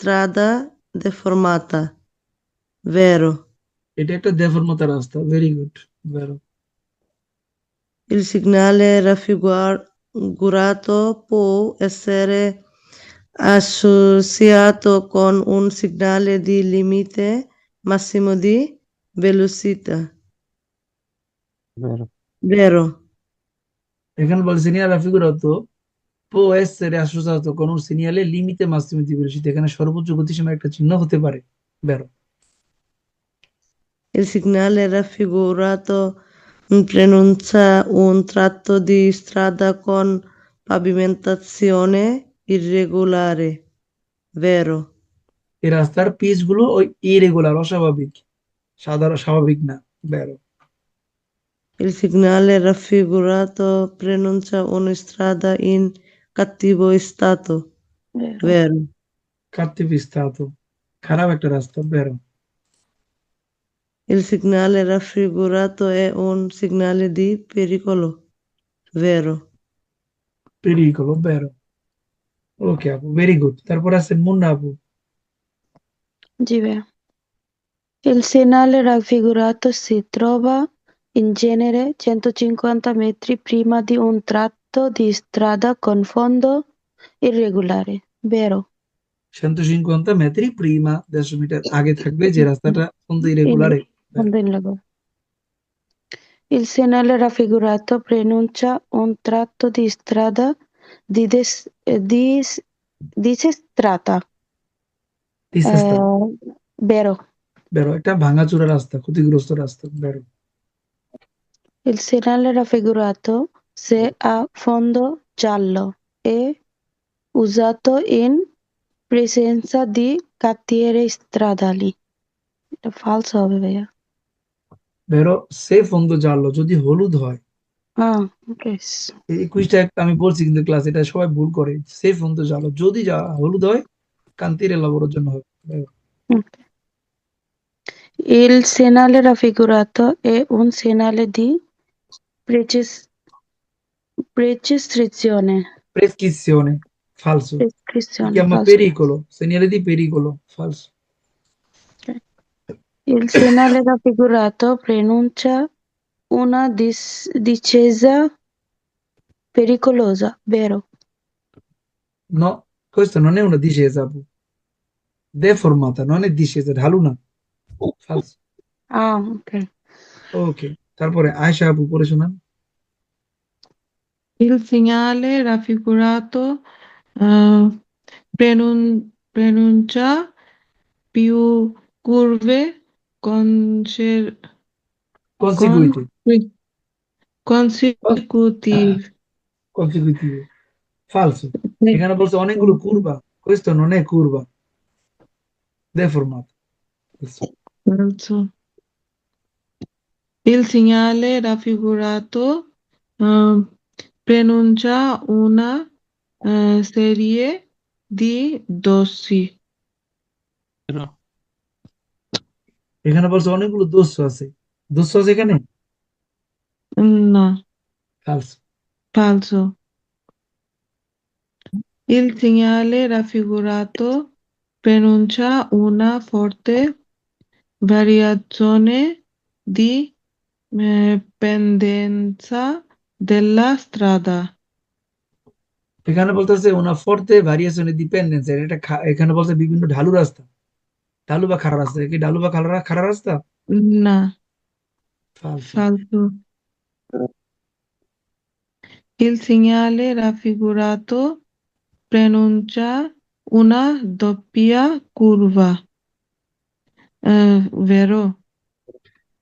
strada deformata. Vero. এটা একটা দেফর্মতা রাস্তা ভেরি গুড ভেরো Il segnale raffigurato può essere associato con un segnale di limite massimo di velocità. Vero. Vero. এখানে বলে segnale raffigurato può essere associato con un segnale limite massimo di velocità এখানে সর্বোচ্চ গতিসীমার একটা চিহ্ন হতে পারে ভেরো Il segnale raffigurato preannuncia un tratto di strada con pavimentazione irregolare. Vero. এই রাস্তার পিচগুলো ওই ইরেগুলার অস্বাভাবিক সাধারণ স্বাভাবিক না ভেরো Il segnale raffigurato preannuncia una strada in cattivo stato. Vero. Vero. cattivo stato খারাপ একটা রাস্তা ভেরো Il segnale raffigurato è un segnale di pericolo. Vero. pericolo ভেরো ওকে আপু ভেরি গুড তারপর আছে মুন্না আপু Sì, vero. Il segnale raffigurato si trova in genere 150 metri prima di un tratto di strada con fondo irregolare. Vero. 150 metri prima দেড়শো মিটার আগে থাকবে যে রাস্তাটা অন্ত ইরেগুলারে Fondo irregolare. Il segnale raffigurato preannuncia un tratto di strada di des- eh, dis- disestrata. দিশাস্তা Eh, vero. বেরো একটা ভাঙাচোরা রাস্তা ক্ষতিগ্রস্ত রাস্তা বেরো Il segnale raffigurato, সে আফন্দ চাল্ল এ উজাত ইন প্রেসেন্সা দি কাতিয়ের ইস্ত্রাদালি। এটা ফালস হবে ভাইয়া। বেরো সে ফন্দ জাল্লো যদি হলুদ হয়। আমি বলছি কিন্তু ক্লাস এটা সবাই ভুল করে। সে ফোন তো জালো যা হলুদ হয় কান্তির এলাবর জন্য ইল সেনালে রাফিগুরাত এ উন সেনালে দি প্রেচেস precisione. prescrizione falso si Prescrizione, chiama falso. pericolo segnale di pericolo falso Il segnale raffigurato preannuncia una dis- discesa pericolosa, vero? no questo non è una discesa Abu. deformata non è discesa ঢালু না falso Ah, ok. ওকে তারপরে আয়শা আপু পড়ে শোনান Il segnale raffigurato eh, prenun- pronuncia più curve conser- consecutive con- consecutive. consecutive falso এখানে বলছে অনেকগুলো curva questo non è curva deformato Falso. Falso. Il segnale raffigurato eh, pronuncia una eh, serie di dossi. Vero. এখানে বলছে অনেকগুলো দোষ আছে দোষ আছে এখানে No, falso falso. Il segnale raffigurato pronuncia una forte variazione di eh, pendenza della strada. এখানে বলতেছে una forte variazione di pendenza এটা খা- এখানে বলছে বিভিন্ন ঢালু রাস্তা ঢালু বা খাড়া রাস্তা কি ঢালু বা খাড়া খাড়া রাস্তা No, falso falso. Il segnale raffigurato pronuncia una doppia curva. Eh, vero?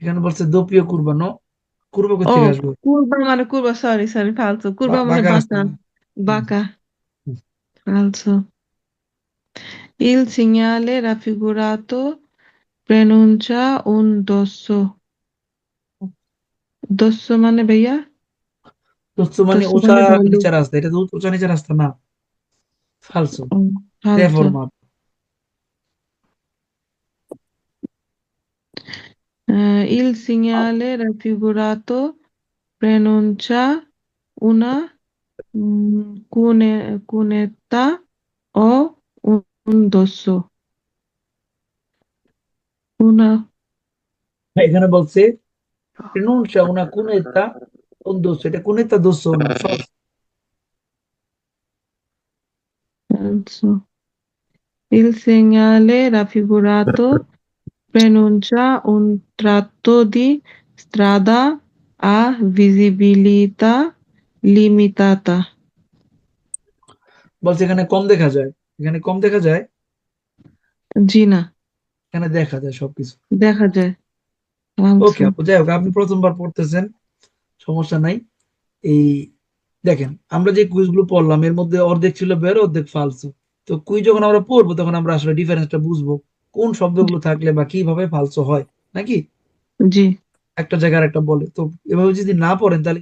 এখানে বলছে doppio curva no curva কোথেকে Oh, আসবে curva মানে curva, sorry, sorry, falso. Curva বা- মানে বাঁকা রাস্তা বাঁকা, না। বাঁকা. হুম। Falso. Il segnale raffigurato pronuncia un dosso. Dosso মানে ভাইয়া? দোস্ত মানে দোস্ত উঁচা মানে ঢালু। নিচা রাস্তা এটা তো উঁচা নিচা রাস্তা না falso Oh, falso. deformato Eh, il segnale raffigurato pronuncia una mm, cune- cunetta o un dosso una এখানে বলছে pronuncia una cunetta un dosso এটা cunetta dosso না false falso il segnale raffigurato preannuncia un tratto di strada a visibilità limitata বলছে এখানে কম দেখা যায়। এখানে কম দেখা যায়? জি না। এখানে দেখা যায় সবকিছু। দেখা যায়। ওকে আপু যাই হোক আপনি প্রথমবার পড়তেছেন সমস্যা নাই। এই দেখেন আমরা যে কুইজগুলো পড়লাম এর মধ্যে অর্ধেক ছিল বের অর্ধেক ফালসো তো কুইজ যখন আমরা পড়ব তখন আমরা আসলে ডিফারেন্সটা বুঝব। কোন শব্দগুলো থাকলে বা কীভাবে ফালসো হয় নাকি? জি। একটা জায়গার একটা বলে। তো এভাবে যদি না পড়েন তাহলে